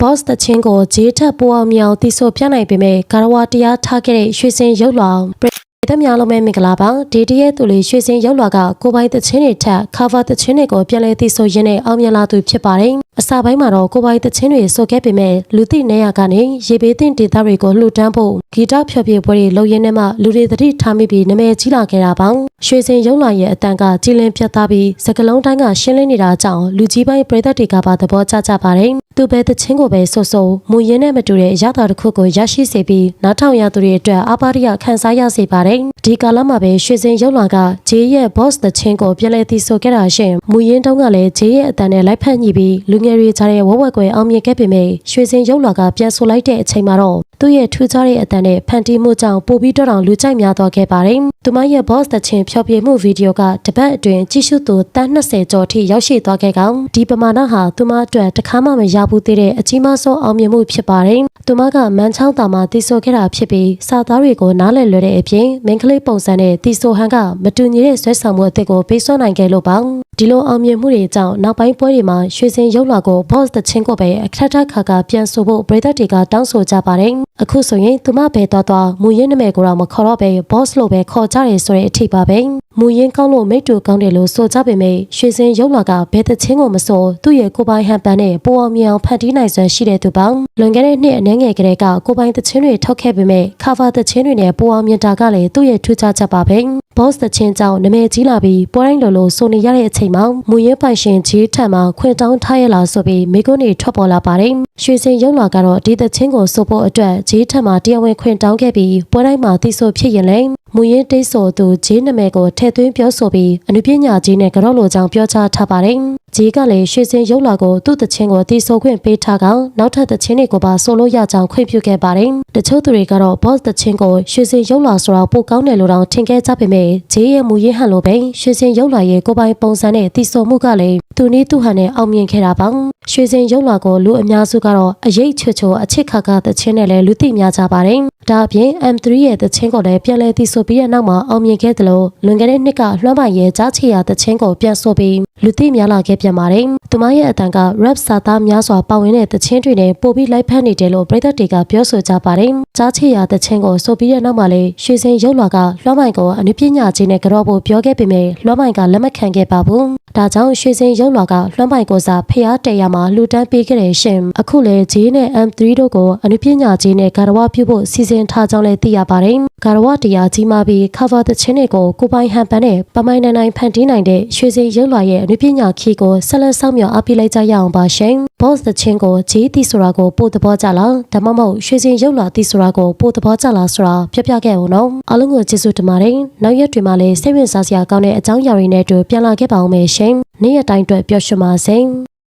boss တချင်းကိုဂျေးထက်ပိုအောင်မြောင်တီဆိုပြနိုင်ပေမဲ့ကာရဝတရားထားခဲ့တဲ့ရွှေစင်ရုပ်လောင်ပရိသတ်များလုံးပဲမင်္ဂလာပါဒီတရဲ့သူလေးရွှေစင်ရုပ်လွာကကိုပိုင်တချင်းတွေထက် cover တချင်းတွေကိုပြန်လဲတီဆိုရင်းနဲ့အောင်မြင်လာသူဖြစ်ပါတယ်အစပိုင်းမှာတော့ကိုပိုင်တချင်းတွေဆိုခဲ့ပေမဲ့လူသိနေရကနေရေဘေးတင်ဒေသတွေကိုလှူဒန်းဖို့ဂီတဖျော်ဖြေပွဲတွေလုပ်ရင်းနဲ့မှလူတွေသတိထားမိပြီးနာမည်ကြီးလာခဲ့တာပါရွှေစင်ရုပ်လွာရဲ့အတန်ကကြည်လင်ပြတ်သားပြီးစကလုံးတိုင်းကရှင်းလင်းနေတာကြောင့်လူကြီးပိုင်းပရိသတ်တွေကပါသဘောကျကြပါတယ်သူပဲတချင်းကိုပဲဆိုဆိုမူရင်းနဲ့မတူတဲ့အရာတော်တစ်ခုကိုရရှိစေပြီးနောက်ထောင်ရသူတွေအတွက်အပါရိယခံစားရစေပါတယ်ဒီကာလမှာပဲရွှေစင်ရုပ်လွာကဂျေးရဲ့ boss တချင်းကိုပြန်လဲသိဆိုခဲ့တာရှင်မူရင်းတုန်းကလည်းဂျေးရဲ့အတန်နဲ့လိုက်ဖက်ညှိပြီးလူငယ်တွေကြားတဲ့ဝက်ဝက်ကွယ်အောင်မြင်ခဲ့ပေမဲ့ရွှေစင်ရုပ်လွာကပြန်ဆိုလိုက်တဲ့အချိန်မှာတော့ သူ့ရဲ့ထူးခြားတဲ့အတန်နဲ့ဖန်တီးမှုကြောင့်ပိုပြီးတော့တောင်လူကြိုက်များသွားခဲ့ပါတယ်သူမရဲ့ boss တချင်းဖျော်ပြမှုဗီဒီယိုကတပတ်အတွင်းကြည့်ရှုသူတန်း20ကျော်ထိရောက်ရှိသွားခဲ့ကောင်ဒီပမာဏဟာသူမအတွက်တစ်ခါမှမရဘူးသေးတဲ့အကြီးမားဆုံးအောင်မြင်မှုဖြစ်ပါတယ်သူမကမန်းချောင်းတာမှာတီဆိုခဲ့တာဖြစ်ပြီးစာသားတွေကိုနားလည်လွယ်တဲ့အပြင်မင်းကလေးပုံစံနဲ့တီဆိုဟန်ကမတူညီတဲ့ဆွဲဆောင်မှုအသစ်ကိုပေးစွမ်းနိုင်ခဲ့လို့ပါဒီလိုအောင်မြင်မှုတွေကြောင့်နောက်ပိုင်းပွဲတွေမှာရွှေစင်ရုပ်လာကို boss တချင်းကိုပဲအခက်ထက်ခါခါပြန်ဆိုဖို့ပရိသတ်တွေကတောင်းဆိုကြပါတယ် အခုဆိုရင်သူမပဲသွားသွားမူရင်းနာမည်ကိုတော့မခေါ်တော့ပဲ boss လို့ပဲခေါ်ကြတယ်ဆိုတဲ့အထိပါပဲမူရင်းကောင်းလို့မိတ်တူကောင်းတယ်လို့ဆိုကြပေမဲ့ရွှေစင်ရုပ်လာကဘယ်တချင်းကိုမဆိုသူ့ရဲ့ကိုယ်ပိုင်ဟန်ပန်နဲ့ပိုအောင်မြောင်ဖန်တီးနိုင်စွမ်းရှိတဲ့သူပေါ့လွန်ခဲ့တဲ့နှစ်အနည်းငယ်ကလေးကကိုယ်ပိုင်တချင်းတွေထုတ်ခဲ့ပေမဲ့ cover တချင်းတွေနဲ့ပိုအောင်မြင်တာကလည်းသူ့ရဲ့ထူးခြားချက်ပါပဲ boss တချင်းကြောင့်နာမည်ကြီးလာပြီးပွဲတိုင်းလိုလိုဆိုနေရတဲ့အချိန်မှာမူရင်းပိုင်ရှင်ကြီးထံမှာခွင့်တောင်းထားရလားဆိုပြီးမိကုန်းတွေထွက်ပေါ်လာပါတယ်ရွှေစင်ရုံလာကတော့ဒီတချင်းကိုဆိုဖို့အတွက်ကြီးထံမှာတရားဝင်ခွင့်တောင်းခဲ့ပြီးပွဲတိုင်းမှာသိဆိုဖြစ်ရင်လည်းမူရင်းတိတ်ဆိုသူဂျင်းနာမည်ကိုထည့်သွင်းပြောဆိုပြီးအနုပညာကြီးနဲ့ကြော့လိုကြောင်ပြောကြားထားပါတယ်။ဂျီကလည်းရွှေစင်ရုပ်လာကိုသူ့တချင်းကိုတီးဆိုခွင့်ပေးထားကောင်နောက်ထပ်တချင်းတွေကိုပါဆိုလို့ရကြောင်ခွင့်ပြုခဲ့ပါတယ်။တချို့သူတွေကတော့ boss တချင်းကိုရွှေစင်ရုပ်လာဆိုတော့ပိုကောင်းတယ်လို့တောင်ထင်ခဲ့ကြပေမဲ့ဂျီရဲ့မူရင်းဟန်လိုပဲရွှေစင်ရုပ်လာရဲ့ကိုယ်ပိုင်ပုံစံနဲ့တီးဆိုမှုကလည်း သူနည်းသူဟန်နဲ့အောင်မြင်ခဲ့တာပါ။ရွှေစင်ရုပ်လာကိုလူအများစုကတော့အရေးချွချွအချစ်ခါခါတချင်းနဲ့လည်းလူသိများကြပါတယ်။ဒါအပြင် M3 ရဲ့တချင်းကိုလည်းပြန်လဲတီးဆိုပြီးတဲ့နောက်မှာအောင်မြင်ခဲ့တယ်လို့လွန်ခဲ့တဲ့နှစ်ကလွှမ်းပိုင်ရဲ့ကြားချီယာတချင်းကိုပြန်ဆိုပြီး လူသိများလာခဲ့ပြန်ပါတယ်။သူမရဲ့အတန်က rap စာသားများစွာပါဝင်တဲ့တချင်းတွေနဲ့ပို့ပြီးလိုက်ဖက်နေတယ်လို့ပြည်သက်တွေကပြောဆိုကြပါတယ်။ကြားချီယာတချင်းကိုဆိုပြီးတဲ့နောက်မှာလည်းရွှေစင်ရုပ်လွာကလွှမ်းပိုင်ကိုအနုပညာကြီးနဲ့ကြော့ဖို့ပြောခဲ့ပေမဲ့လွှမ်းပိုင်ကလက်မခံခဲ့ပါဘူး။ဒါကြောင့်ရွှေစင်ရုပ်လွာကလွှမ်းပိုင်ကိုစားဖျားတဲရမှာလှူဒန်းပေးခဲ့တဲ့ရှင်။အခုလေ J နဲ့ M3 တို့ကိုအနုပညာကြီးနဲ့ဂါရဝပြုဖို့စီစဉ်ထားကြောင်းလည်းသိရပါတယ်။ဂါရဝတရားကြီးမားပြီး cover တချင်းတွေကိုကိုပိုင်ဟန်ပန်နဲ့ပမိုင်းနိုင်နိုင်ဖန်တီးနိုင်တဲ့ရွှေစင်ရုပ်လွာရဲ့အနုပညာခီကိုဆက်လက်ဆောင်မြောက်အပြလိုက်ကြရအောင်ပါရှင်။ boss တချင်းကို J တီဆိုတာကိုပို့သဘောကြလားဒါမှမဟုတ်ရွှေစင်ရုပ်လွာတီဆိုတာကိုပို့သဘောကြလားဆိုတာပြောပြခဲ့အောင်နော်။အားလုံးကိုကျေးဇူးတင်ပါတယ်။နောက်ရက်တွေမှာလည်းစိတ်ဝင်စားစရာကောင်းတဲ့အကြောင်းအရာတွေနဲ့အတူပြန်လာခဲ့ပါအောင်မယ်ရှင်။နေ့ရက်တိုင်းအတွက်ပျော်ရွှင်ပါစေ။